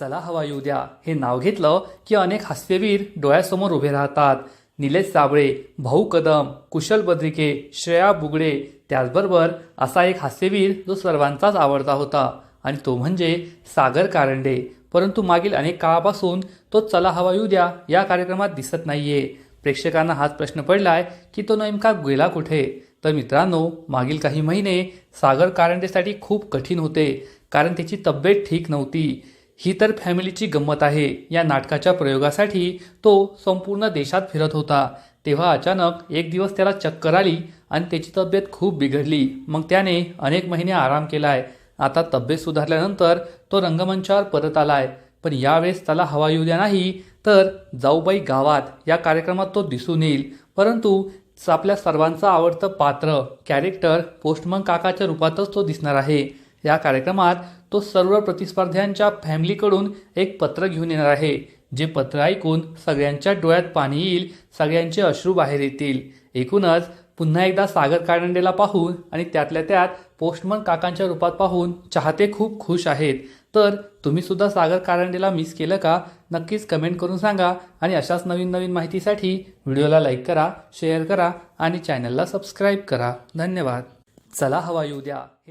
चला हवा येऊ द्या. हे नाव घेतलं की अनेक हास्यवीर डोळ्यासमोर उभे राहतात. निलेश साबळे भाऊ कदम कुशल बद्रिके श्रेया बुगडे त्याचबरोबर असा एक हास्यवीर जो सर्वांचाच आवडता होता. आणि तो म्हणजे सागर कारंडे. परंतु मागील अनेक काळापासून तो चला हवा येऊ द्या या कार्यक्रमात दिसत नाहीये. प्रेक्षकांना हाच प्रश्न पडलाय की तो नेमका गेला कुठे? तर मित्रांनो मागील काही महिने सागर कारंडेसाठी खूप कठीण होते कारण त्याची तब्येत ठीक नव्हती. ही तर फॅमिलीची गंमत आहे. या नाटकाच्या प्रयोगासाठी तो संपूर्ण देशात फिरत होता. तेव्हा अचानक एक दिवस त्याला चक्कर आली आणि त्याची तब्येत खूप बिघडली. मग त्याने अनेक महिने आराम केलाय. आता तब्येत सुधारल्यानंतर तो रंगमंचावर परत आलाय. पण यावेळेस त्याला हवा येऊ द्या नाही तर जाऊबाई गावात या कार्यक्रमात तो दिसून येईल. परंतु आपल्या सर्वांचं आवडतं पात्र कॅरेक्टर पोस्टमन काकाच्या रूपातच तो दिसणार आहे. या कार्यक्रमात तो सर्व प्रतिस्पर्ध्यांच्या फॅमिलीकडून एक पत्र घेऊन येणार आहे जे पत्र ऐकून सगळ्यांच्या डोळ्यात पाणी येईल सगळ्यांचे अश्रू बाहेर येतील. एकूणच पुन्हा एकदा सागर कारंडेला पाहून आणि त्यातल्या त्यात पोस्टमन काकांच्या रूपात पाहून चाहते खूप खुश आहेत. तर तुम्ही सुद्धा सागर कारंडेला मिस केलं का? नक्कीच कमेंट करून सांगा आणि अशाच नवीन नवीन माहितीसाठी व्हिडिओला लाईक करा शेअर करा आणि चॅनलला सबस्क्राईब करा. धन्यवाद. चला हवा येऊ द्या. हे